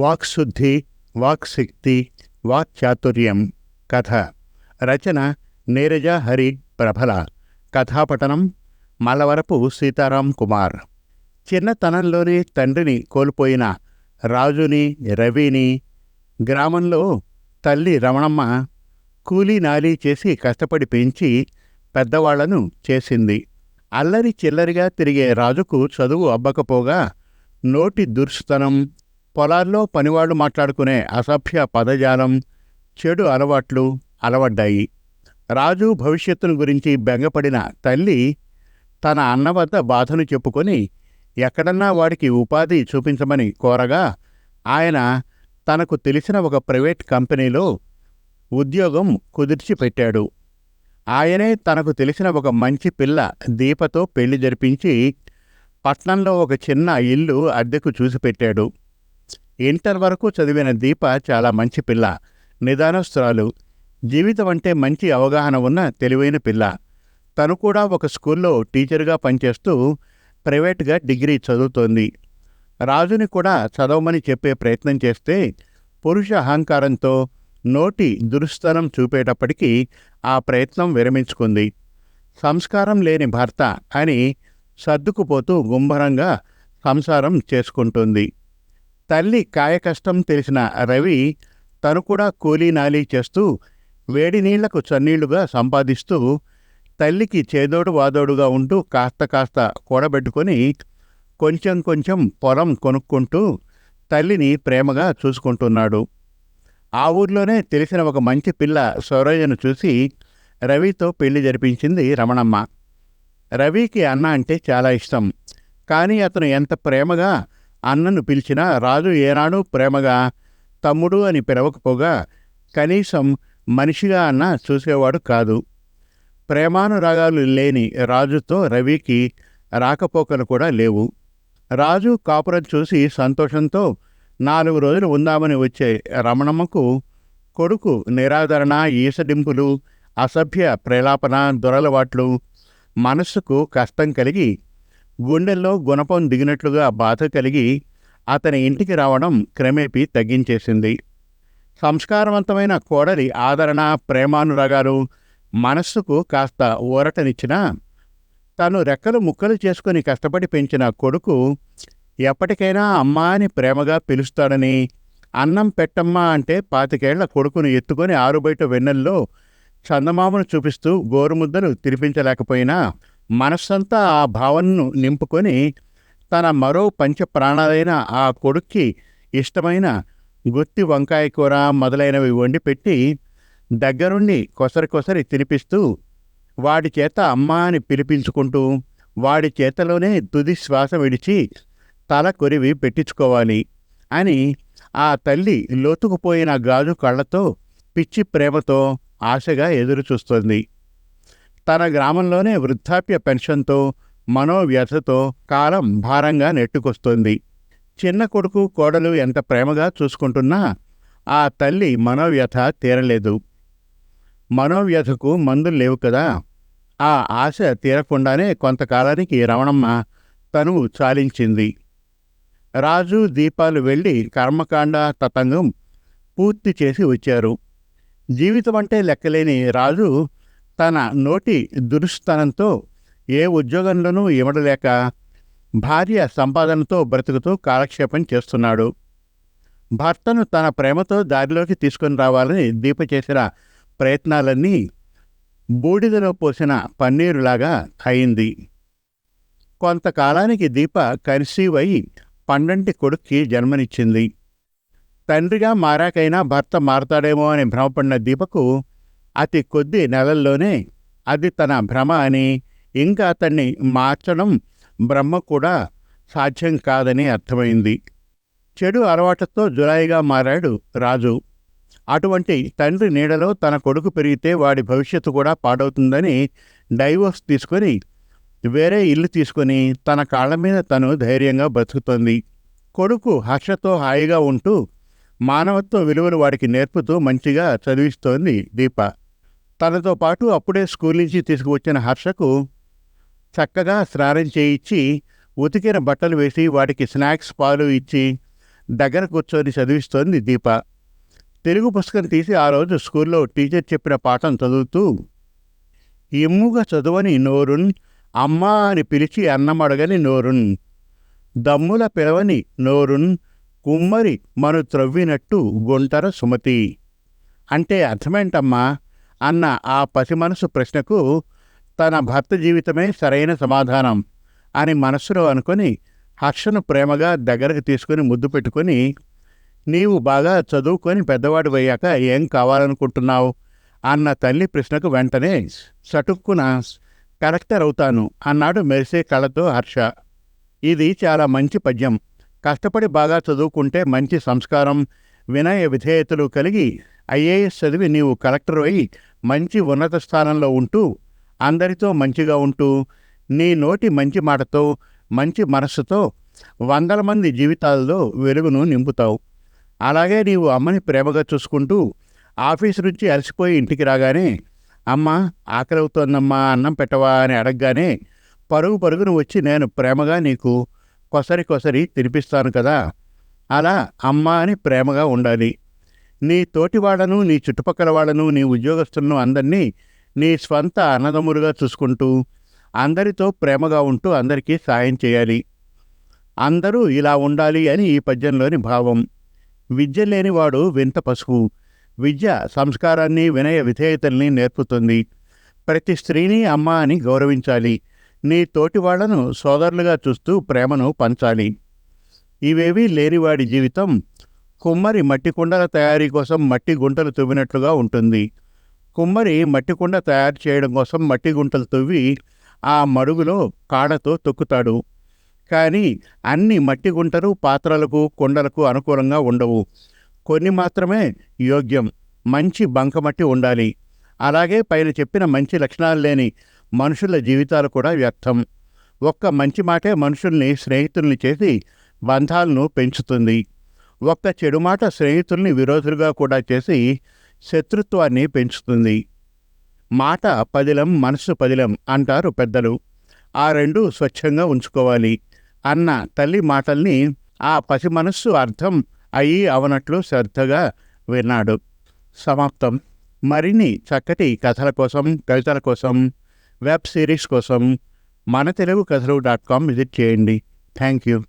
వాక్శుద్ధి వాక్శక్తి వాక్చాతుర్యం కథ. రచన నీరజ హరి ప్రభల కథాపఠనం మలవరపు సీతారాం కుమార్. చిన్నతనంలోనే తండ్రిని కోల్పోయిన రాజుని రవిని గ్రామంలో తల్లి రమణమ్మ కూలీ నాలీ చేసి కష్టపడి పెంచి పెద్దవాళ్ళను చేసింది. అల్లరి చిల్లరిగా తిరిగే రాజుకు చదువు అబ్బకపోగా నోటి దుర్స్తనం పొలాల్లో పనివాళ్ళు మాట్లాడుకునే అసభ్య పదజాలం చెడు అలవాట్లు అలవడ్డాయి. రాజు భవిష్యత్తును గురించి బెంగపడిన తల్లి తన అన్న వద్ద బాధను చెప్పుకొని ఎక్కడన్నా వాడికి ఉపాధి చూపించమని కోరగా ఆయన తనకు తెలిసిన ఒక ప్రైవేట్ కంపెనీలో ఉద్యోగం కుదిర్చి పెట్టాడు ఆయనే తనకు తెలిసిన ఒక మంచి పిల్ల దీపతో పెళ్ళి జరిపించి పట్నంలో ఒక చిన్న ఇల్లు అద్దెకు చూసిపెట్టాడు. ఇంటర్ వరకు చదివిన దీప చాలా మంచి పిల్ల. నిదానస్తురాలు. జీవితం అంటే మంచి అవగాహన ఉన్న తెలివైన పిల్ల. తను కూడా ఒక స్కూల్లో టీచర్గా పనిచేస్తూ ప్రైవేట్గా డిగ్రీ చదువుతోంది. రాజుని కూడా చదవమని చెప్పే ప్రయత్నం చేస్తే పురుష అహంకారంతో నోటి దురుస్తనం చూపేటప్పటికీ ఆ ప్రయత్నం విరమించుకుంది. సంస్కారం లేని భర్త అని సర్దుకుపోతూ గుంభరంగా సంసారం చేసుకుంటుంది. తల్లి కాయకష్టం తెలిసిన రవి తను కూడా కూలీ నాలీ చేస్తూ వేడి నీళ్ళకు చన్నీళ్ళుగా సంపాదిస్తూ తల్లికి చేదోడు వాదోడుగా ఉంటూ కాస్త కాస్త కూడబెట్టుకొని కొంచెం కొంచెం పొలం కొనుక్కుంటూ తల్లిని ప్రేమగా చూసుకుంటున్నాడు. ఆ ఊర్లోనే తెలిసిన ఒక మంచి పిల్ల సౌరయ్యను చూసి రవితో పెళ్ళి జరిపించింది రమణమ్మ. రవికి అన్న అంటే చాలా ఇష్టం. కానీ అతను ఎంత ప్రేమగా అన్నను పిలిచినా రాజు ఏనాడు ప్రేమగా తమ్ముడు అని పిలవకపోగా కనీసం మనిషిగా అన్న చూసేవాడు కాదు. ప్రేమానురాగాలు లేని రాజుతో రవికి రాకపోకలు కూడా లేవు. రాజు కాపురం చూసి సంతోషంతో నాలుగు రోజులు ఉందామని వచ్చే రమణమ్మకు కొడుకు నిరాదరణ ఈసడింపులు అసభ్య ప్రేలాపన దొరలవాట్లు మనస్సుకు కష్టం కలిగి గుండెల్లో గుణపం దిగినట్లుగా బాధ కలిగి అతని ఇంటికి రావడం క్రమేపీ తగ్గించేసింది. సంస్కారవంతమైన కోడలి ఆదరణ ప్రేమానురాగాలు మనస్సుకు కాస్త ఊరటనిచ్చినా తను రెక్కలు ముక్కలు చేసుకుని కష్టపడి పెంచిన కొడుకు ఎప్పటికైనా అమ్మా అని ప్రేమగా పిలుస్తాడని అన్నం పెట్టమ్మా అంటే పాతికేళ్ళ కొడుకును ఎత్తుకొని ఆరుబయట వెన్నెల్లో చందమామను చూపిస్తూ గోరుముద్దలు తినిపించలేకపోయినా మనస్సంతా ఆ భావనను నింపుకొని తన మరో పంచప్రాణాలైన ఆ కొడుక్కి ఇష్టమైన గుత్తి వంకాయ కూర మొదలైనవి వండి పెట్టి దగ్గరుండి కొసరి కొసరి తినిపిస్తూ వాడి చేత అమ్మా అని పిలిపించుకుంటూ వాడి చేతలోనే తుది శ్వాస విడిచి తల కొరివి పెట్టించుకోవాలి అని ఆ తల్లి లోతుకుపోయిన గాజు కళ్ళతో పిచ్చి ప్రేమతో ఆశగా ఎదురుచూస్తోంది. తన గ్రామంలోనే వృద్ధాప్య పెన్షన్తో మనోవ్యథతో కాలం భారంగా నెట్టుకొస్తోంది. చిన్న కొడుకు కోడలు ఎంత ప్రేమగా చూసుకుంటున్నా ఆ తల్లి మనోవ్యథ తీరలేదు. మనోవ్యథకు మందులు లేవు కదా. ఆ ఆశ తీరకుండానే కొంతకాలానికి రమణమ్మ తనువు చాలించింది. రాజు దీపాలు వెళ్ళి కర్మకాండ తతంగం పూర్తి చేసి వచ్చారు. జీవితం అంటే లెక్కలేని రాజు తన నోటి దురుస్తనంతో ఏ ఉద్యోగంలోనూ ఇవ్వడలేక భార్య సంపాదనతో బ్రతుకుతూ కాలక్షేపం చేస్తున్నాడు. భర్తను తన ప్రేమతో దారిలోకి తీసుకొని రావాలని దీప చేసిన ప్రయత్నాలన్నీ బూడిదలో పోసిన పన్నీరులాగా అయింది. కొంతకాలానికి దీప కన్సీవ్ అయి పండంటి కొడుక్కి జన్మనిచ్చింది. తండ్రిగా మారాకైనా భర్త మారతాడేమో అని భ్రమపడిన దీపకు అతి కొద్ది నెలల్లోనే అది తన భ్రమ అని ఇంకా అతన్ని మార్చడం బ్రహ్మ కూడా సాధ్యం కాదని అర్థమైంది. చెడు అలవాట్లతో జులాయిగా మారాడు రాజు. అటువంటి తండ్రి నీడలో తన కొడుకు పెరిగితే వాడి భవిష్యత్తు కూడా పాడవుతుందని డైవోర్స్ తీసుకొని వేరే ఇల్లు తీసుకొని తన కాళ్ళ మీద తను ధైర్యంగా బతుకుతోంది. కొడుకు హర్షతో హాయిగా ఉంటూ మానవత్వ విలువలు వాడికి నేర్పుతూ మంచిగా చదివిస్తోంది దీప. తనతో పాటు అప్పుడే స్కూల్ నుంచి తీసుకువచ్చిన హర్షకు చక్కగా స్నానం చేయించి ఉతికిన బట్టలు వేసి వాటికి స్నాక్స్ పాలు ఇచ్చి దగ్గర కూర్చొని చదివిస్తోంది దీప. తెలుగు పుస్తకం తీసి ఆ రోజు స్కూల్లో టీచర్ చెప్పిన పాఠం చదువుతూ ఎమ్ముగా చదువని నోరున్ అమ్మా అని పిలిచి అన్నమడగని నోరున్ దమ్ముల పిలవని నోరున్ కుమ్మరి మను త్రవ్వినట్టు గుంటర సుమతి. అంటే అర్థమేంటమ్మా? అన్న ఆ పసి మనసు ప్రశ్నకు తన భర్త జీవితమే సరైన సమాధానం అని మనస్సులో అనుకొని హర్షను ప్రేమగా దగ్గరకు తీసుకుని ముద్దు పెట్టుకొని నీవు బాగా చదువుకొని పెద్దవాడు అయ్యాక ఏం కావాలనుకుంటున్నావు? అన్న తల్లి ప్రశ్నకు వెంటనే సటుక్కున? కలెక్టర్ అవుతాను అన్నాడు మెరిసే కళతో హర్ష. ఇది చాలా మంచి పద్యం. కష్టపడి బాగా చదువుకుంటే మంచి సంస్కారం వినయ విధేయతలు కలిగి ఐఏఎస్ చదివి నీవు కలెక్టర్ అయి మంచి ఉన్నత స్థానంలో ఉంటూ అందరితో మంచిగా ఉంటూ నీ నోటి మంచి మాటతో మంచి మనస్సుతో వందల మంది జీవితాల్లో వెలుగును నింపుతావు. అలాగే నీవు అమ్మని ప్రేమగా చూసుకుంటూ ఆఫీసు నుంచి అలసిపోయి ఇంటికి రాగానే అమ్మ ఆకలవుతోందమ్మా అన్నం పెట్టవా అని అడగగానే పరుగు పరుగును వచ్చి నేను ప్రేమగా నీకు కొసరి కొసరి తినిపిస్తాను కదా అలా అమ్మ అని ప్రేమగా ఉండాలి. నీ తోటివాడను నీ చుట్టుపక్కల వాళ్ళను నీ ఉద్యోగస్తులను అందరినీ నీ స్వంత అన్నదమ్ములుగా చూసుకుంటూ అందరితో ప్రేమగా ఉంటూ అందరికీ సాయం చేయాలి. అందరూ ఇలా ఉండాలి అని ఈ పద్యంలోని భావం. విద్య లేనివాడు వింత పసుపు విద్య సంస్కారాన్ని వినయ విధేయతల్ని నేర్పుతుంది. ప్రతి స్త్రీని అమ్మ అని గౌరవించాలి. నీ తోటి వాళ్ళను సోదరులుగా చూస్తూ ప్రేమను పంచాలి. ఇవేవీ లేనివాడి జీవితం కుమ్మరి మట్టి కుండల తయారీ కోసం మట్టి గుంటలు తవ్వినట్లుగా ఉంటుంది. కుమ్మరి మట్టి కుండ తయారు చేయడం కోసం మట్టి గుంటలు తవ్వి ఆ మడుగులో కాడతో తొక్కుతాడు. కానీ అన్ని మట్టి గుంటలు పాత్రలకు కుండలకు అనుకూలంగా ఉండవు. కొన్ని మాత్రమే యోగ్యం. మంచి బంకమట్టి ఉండాలి. అలాగే పైన చెప్పిన మంచి లక్షణాలు లేని మనుషుల జీవితాలు కూడా వ్యర్థం. ఒక్క మంచి మాటే మనుషుల్ని స్నేహితుల్ని చేసి బంధాలను పెంచుతుంది. ఒక్క చెడు మాట స్నేహితుల్ని విరోధులుగా కూడా చేసి శత్రుత్వాన్ని పెంచుతుంది. మాట పదిలం మనసు పదిలం అంటారు పెద్దలు. ఆ రెండు స్వచ్ఛంగా ఉంచుకోవాలి. అన్న తల్లి మాటల్ని ఆ పసి మనస్సు అర్థం అయ్యి అవనట్లు శ్రద్ధగా విన్నాడు. సమాప్తం. మరిన్ని చక్కటి కథల కోసం కవితల కోసం వెబ్ సిరీస్ కోసం మన Telugu Kathalu dot com visit చేయండి. Thank you.